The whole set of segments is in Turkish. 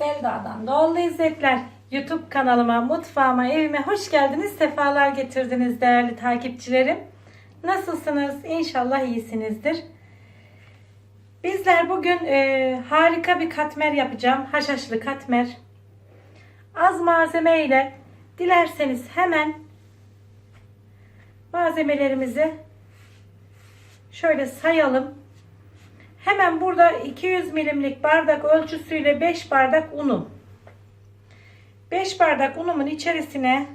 Selda'dan Doğal Lezzetler YouTube kanalıma, mutfağıma, evime hoş geldiniz. Sefalar getirdiniz değerli takipçilerim. Nasılsınız? İnşallah iyisinizdir. Bizler bugün e, harika bir katmer yapacağım. Haşhaşlı katmer. Az malzeme ile dilerseniz hemen malzemelerimizi şöyle sayalım. Hemen burada 200 milimlik bardak ölçüsüyle 5 bardak unum. 5 bardak unumun içerisine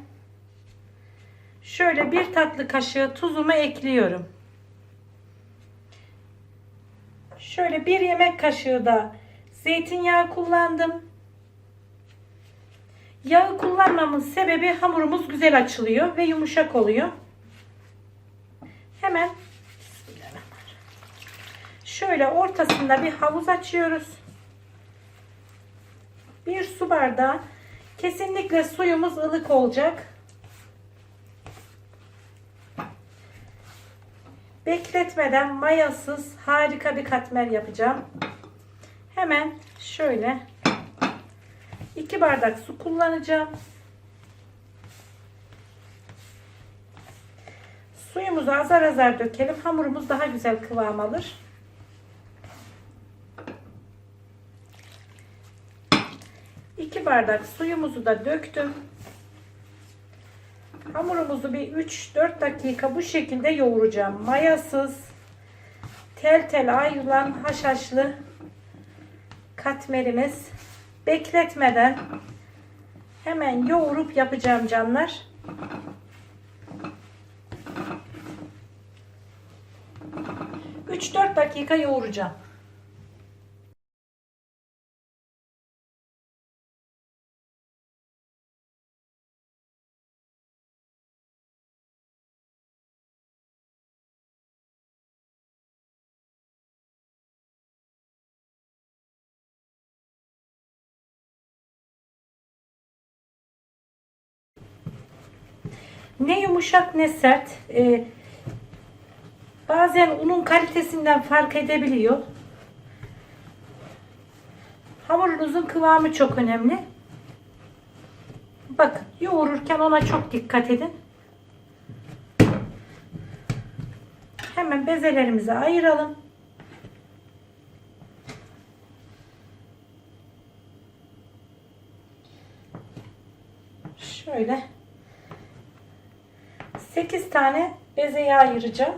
şöyle bir tatlı kaşığı tuzumu ekliyorum. Şöyle bir yemek kaşığı da zeytinyağı kullandım. Yağı kullanmamın sebebi hamurumuz güzel açılıyor ve yumuşak oluyor. Hemen Şöyle ortasında bir havuz açıyoruz. Bir su bardağı. Kesinlikle suyumuz ılık olacak. Bekletmeden mayasız harika bir katmer yapacağım. Hemen şöyle iki bardak su kullanacağım. Suyumuzu azar azar dökelim. Hamurumuz daha güzel kıvam alır. 2 bardak suyumuzu da döktüm. Hamurumuzu bir 3-4 dakika bu şekilde yoğuracağım. Mayasız, tel tel ayrılan haşhaşlı katmerimiz. Bekletmeden hemen yoğurup yapacağım canlar. Üç dört dakika yoğuracağım. Ne yumuşak ne sert. Ee, bazen unun kalitesinden fark edebiliyor. Hamurunuzun kıvamı çok önemli. Bakın yoğururken ona çok dikkat edin. Hemen bezelerimizi ayıralım. Şöyle 8 tane bezeye ayıracağım.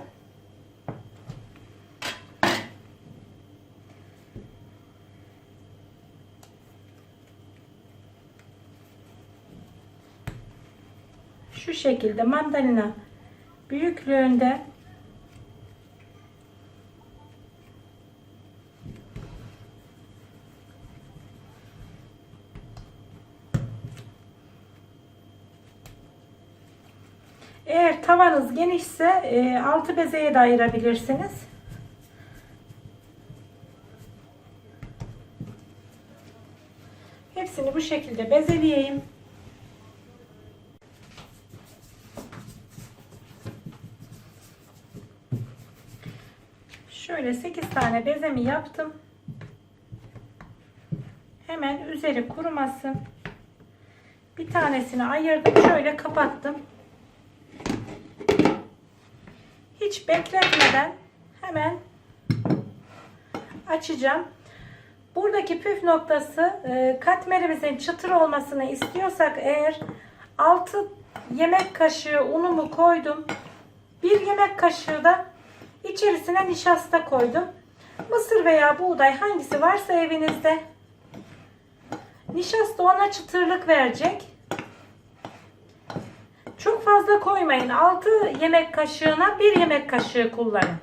Şu şekilde mandalina büyüklüğünde Tavanız genişse e, altı bezeye de ayırabilirsiniz. Hepsini bu şekilde bezeleyeyim. Şöyle 8 tane bezemi yaptım. Hemen üzeri kurumasın. Bir tanesini ayırdım. Şöyle kapattım. Hiç bekletmeden hemen açacağım. Buradaki püf noktası e, katmerimizin çıtır olmasını istiyorsak eğer 6 yemek kaşığı unumu koydum. 1 yemek kaşığı da içerisine nişasta koydum. Mısır veya buğday hangisi varsa evinizde nişasta ona çıtırlık verecek. Çok fazla koymayın. 6 yemek kaşığına 1 yemek kaşığı kullanın.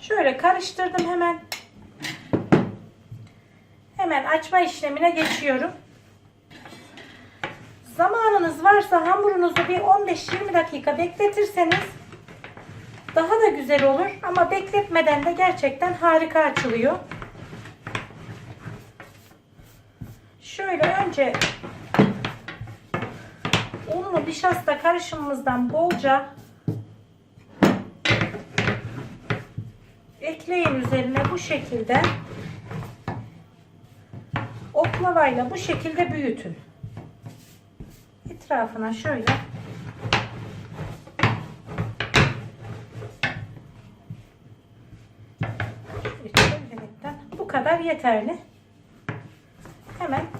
Şöyle karıştırdım hemen. Hemen açma işlemine geçiyorum. Zamanınız varsa hamurunuzu bir 15-20 dakika bekletirseniz daha da güzel olur. Ama bekletmeden de gerçekten harika açılıyor. Şöyle önce unlu nişasta karışımımızdan bolca ekleyin üzerine bu şekilde okla oklavayla bu şekilde büyütün. Etrafına şöyle bu kadar yeterli. Hemen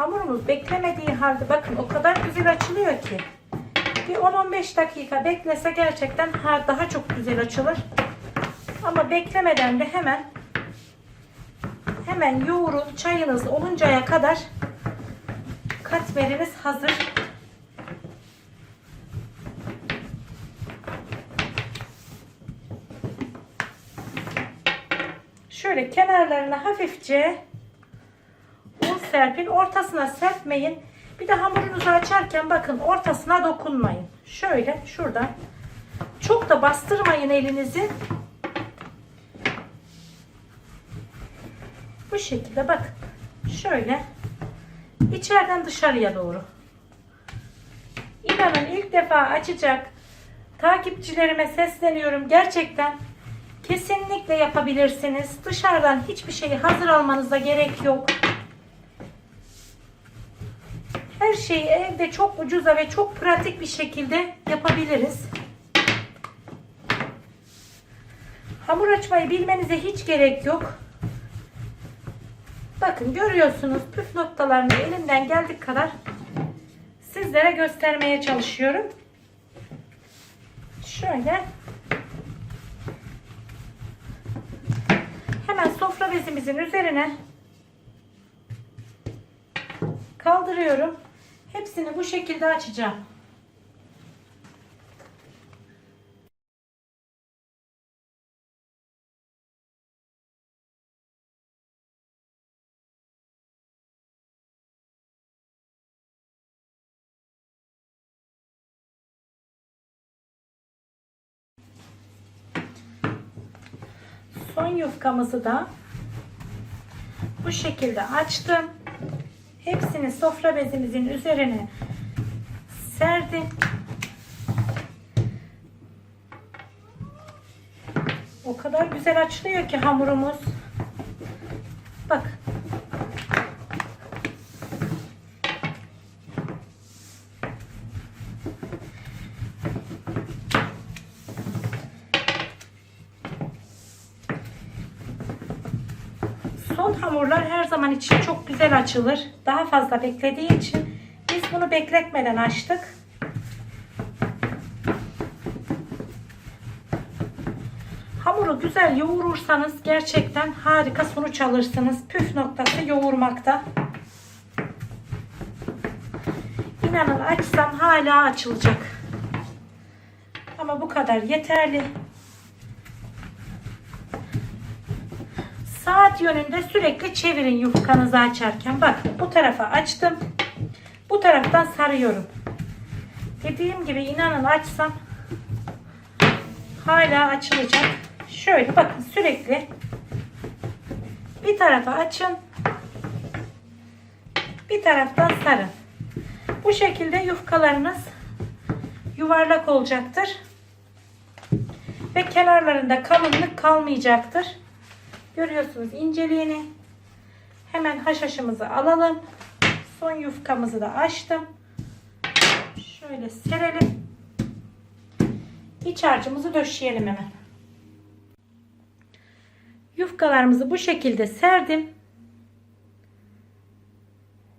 Hamurumuz beklemediği halde bakın o kadar güzel açılıyor ki. Bir 10-15 dakika beklese gerçekten ha- daha çok güzel açılır. Ama beklemeden de hemen hemen yoğurun çayınız oluncaya kadar katmeriniz hazır. Şöyle kenarlarına hafifçe serpin. Ortasına serpmeyin. Bir de hamurunuzu açarken bakın ortasına dokunmayın. Şöyle şuradan. Çok da bastırmayın elinizi. Bu şekilde bakın. Şöyle içeriden dışarıya doğru. İnanın ilk defa açacak takipçilerime sesleniyorum. Gerçekten kesinlikle yapabilirsiniz. Dışarıdan hiçbir şeyi hazır almanıza gerek yok. Her şeyi evde çok ucuza ve çok pratik bir şekilde yapabiliriz. Hamur açmayı bilmenize hiç gerek yok. Bakın görüyorsunuz püf noktalarını elimden geldiği kadar sizlere göstermeye çalışıyorum. Şöyle hemen sofra bezimizin üzerine kaldırıyorum. Hepsini bu şekilde açacağım. Son yufkamızı da bu şekilde açtım. Hepsini sofra bezimizin üzerine serdim. O kadar güzel açılıyor ki hamurumuz. Bak. Son hamurlar her zaman için çok güzel açılır. Daha fazla beklediği için biz bunu bekletmeden açtık. Hamuru güzel yoğurursanız gerçekten harika sonuç alırsınız. Püf noktası yoğurmakta. İnanın açsam hala açılacak. Ama bu kadar yeterli. Saat yönünde sürekli çevirin yufkanızı açarken. Bak bu tarafa açtım. Bu taraftan sarıyorum. Dediğim gibi inanın açsam hala açılacak. Şöyle bakın sürekli bir tarafa açın. Bir taraftan sarın. Bu şekilde yufkalarınız yuvarlak olacaktır. Ve kenarlarında kalınlık kalmayacaktır. Görüyorsunuz inceliğini. Hemen haşhaşımızı alalım. Son yufkamızı da açtım. Şöyle serelim. İç harcımızı döşeyelim hemen. Yufkalarımızı bu şekilde serdim.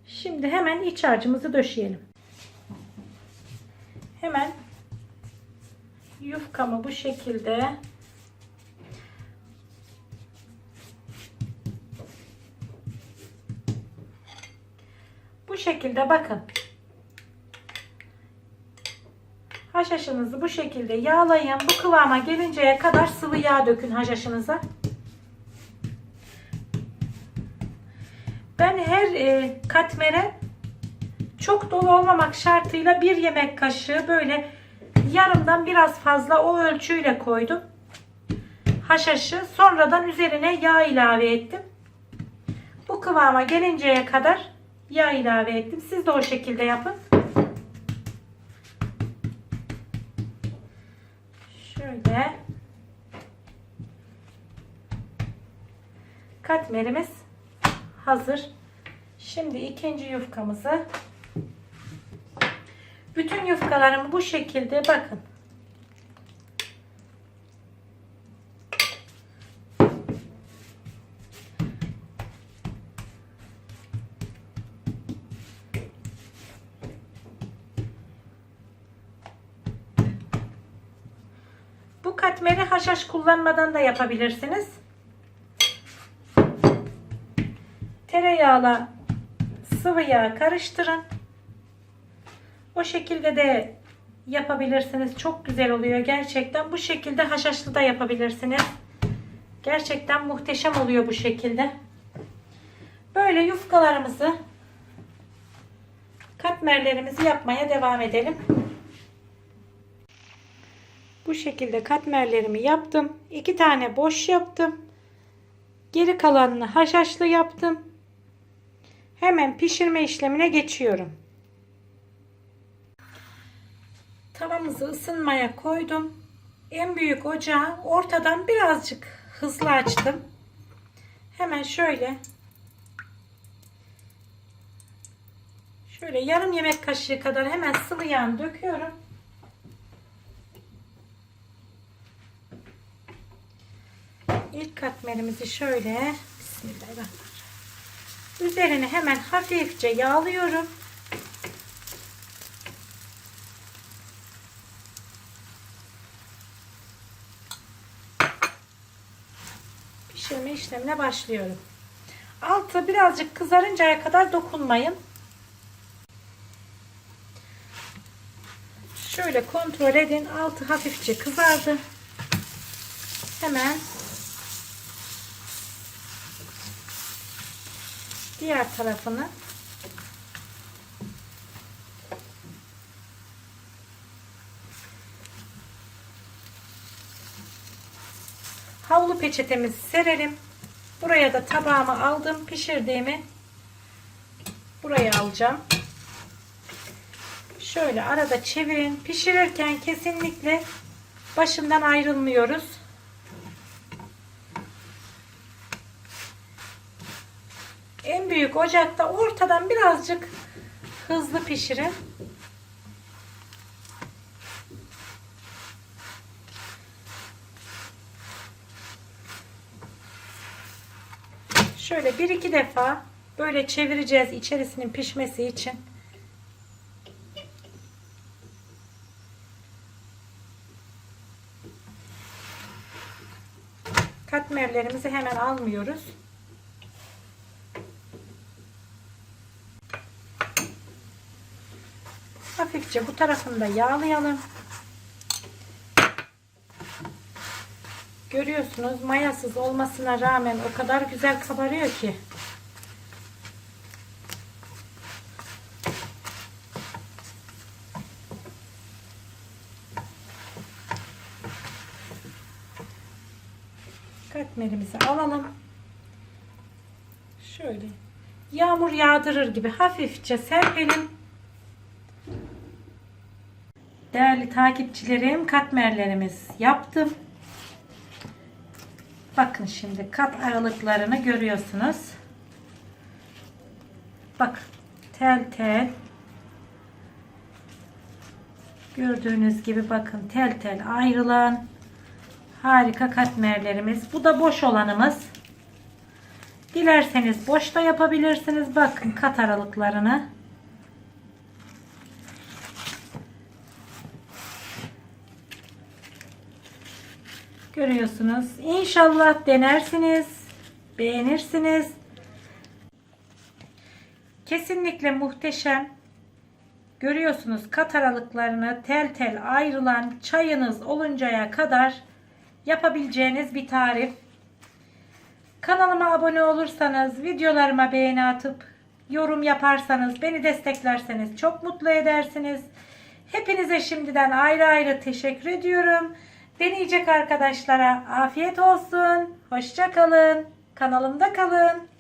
Şimdi hemen iç harcımızı döşeyelim. Hemen yufkamı bu şekilde Bu şekilde bakın. Haşhaşınızı bu şekilde yağlayın. Bu kıvama gelinceye kadar sıvı yağ dökün haşhaşınıza. Ben her e, katmere çok dolu olmamak şartıyla bir yemek kaşığı böyle yarımdan biraz fazla o ölçüyle koydum. Haşhaşı sonradan üzerine yağ ilave ettim. Bu kıvama gelinceye kadar yağ ilave ettim. Siz de o şekilde yapın. Şöyle. Katmerimiz hazır. Şimdi ikinci yufkamızı bütün yufkalarımı bu şekilde bakın. Katmeri haşhaş kullanmadan da yapabilirsiniz. Tereyağla sıvı yağ karıştırın. O şekilde de yapabilirsiniz. Çok güzel oluyor gerçekten. Bu şekilde haşhaşlı da yapabilirsiniz. Gerçekten muhteşem oluyor bu şekilde. Böyle yufkalarımızı katmerlerimizi yapmaya devam edelim. Bu şekilde katmerlerimi yaptım. İki tane boş yaptım. Geri kalanını haşhaşlı yaptım. Hemen pişirme işlemine geçiyorum. Tavamızı ısınmaya koydum. En büyük ocağı ortadan birazcık hızlı açtım. Hemen şöyle şöyle yarım yemek kaşığı kadar hemen sıvı yağ döküyorum. İlk katmerimizi şöyle Bismillahirrahmanirrahim. Üzerine hemen hafifçe yağlıyorum. Pişirme işlemine başlıyorum. Altı birazcık kızarıncaya kadar dokunmayın. Şöyle kontrol edin. Altı hafifçe kızardı. Hemen diğer tarafını havlu peçetemizi serelim. Buraya da tabağımı aldım. Pişirdiğimi buraya alacağım. Şöyle arada çevirin. Pişirirken kesinlikle başından ayrılmıyoruz. En büyük ocakta ortadan birazcık hızlı pişirin. Şöyle bir iki defa böyle çevireceğiz içerisinin pişmesi için. Katmerlerimizi hemen almıyoruz. Hafifçe bu tarafını da yağlayalım. Görüyorsunuz mayasız olmasına rağmen o kadar güzel kabarıyor ki. Katmerimizi alalım. Şöyle yağmur yağdırır gibi hafifçe serpelim. Değerli takipçilerim katmerlerimiz yaptım. Bakın şimdi kat aralıklarını görüyorsunuz. Bak tel tel gördüğünüz gibi bakın tel tel ayrılan harika katmerlerimiz. Bu da boş olanımız. Dilerseniz boş da yapabilirsiniz. Bakın kat aralıklarını. Görüyorsunuz. İnşallah denersiniz. Beğenirsiniz. Kesinlikle muhteşem. Görüyorsunuz kat aralıklarını tel tel ayrılan çayınız oluncaya kadar yapabileceğiniz bir tarif. Kanalıma abone olursanız, videolarıma beğeni atıp yorum yaparsanız, beni desteklerseniz çok mutlu edersiniz. Hepinize şimdiden ayrı ayrı teşekkür ediyorum. Deneyecek arkadaşlara afiyet olsun. Hoşça kalın. Kanalımda kalın.